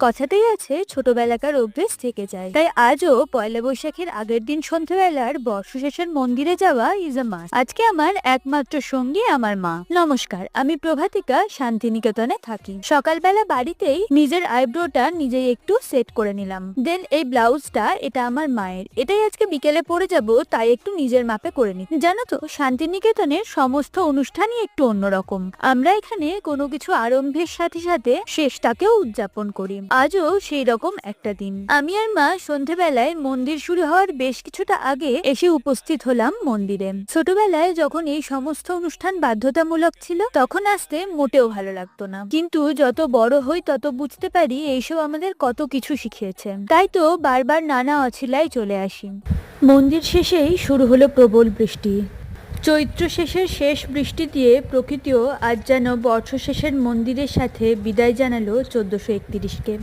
কথাতেই আছে, ছোটবেলাকার অভ্যেস থেকে যায়। তাই আজও পয়লা বৈশাখের আগের দিন সন্ধ্যাবেলার বর্ষশেষের মন্দিরে যাওয়া ইজ আ মাস্ট আজকে আমার একমাত্র সঙ্গী আমার মা। নমস্কার, আমি প্রভাতিকা, শান্তিনিকেতনে থাকি। সকালবেলা বাড়িতেই নিজের আইব্রোটা নিজেই একটু সেট করে নিলাম। দেন এই ব্লাউজটা, এটা আমার মায়ের। এটাই আজকে বিকেলে পরে যাব, তাই একটু নিজের মাপে করে নি জানো তো, শান্তিনিকেতনের সমস্ত অনুষ্ঠানই একটু অন্যরকম। আমরা এখানে কোনো কিছু আরম্ভের সাথে সাথে শেষটাকেও উদযাপন করি। আজও সেই রকম একটা দিন। আমি আর মা সন্ধেবেলায় মন্দির শুরু হওয়ার বেশ কিছুটা আগে এসে উপস্থিত হলাম মন্দিরে। ছোটবেলায় যখন এই সমস্ত অনুষ্ঠান বাধ্যতামূলক ছিল, তখন আসতে মোটেও ভালো লাগতো না। কিন্তু যত বড় হই তত বুঝতে পারি এইসব আমাদের কত কিছু শিখিয়েছে। তাই তো বারবার নানা অছিলায় চলে আসি। মন্দির শেষেই শুরু হলো প্রবল বৃষ্টি। চৈত্র শেষের শেষ বৃষ্টি দিয়ে প্রকৃতিও আজ যেন বর্ষ শেষের মন্দিরের সাথে বিদায় জানালো চোদ্দশো একত্রিশকে।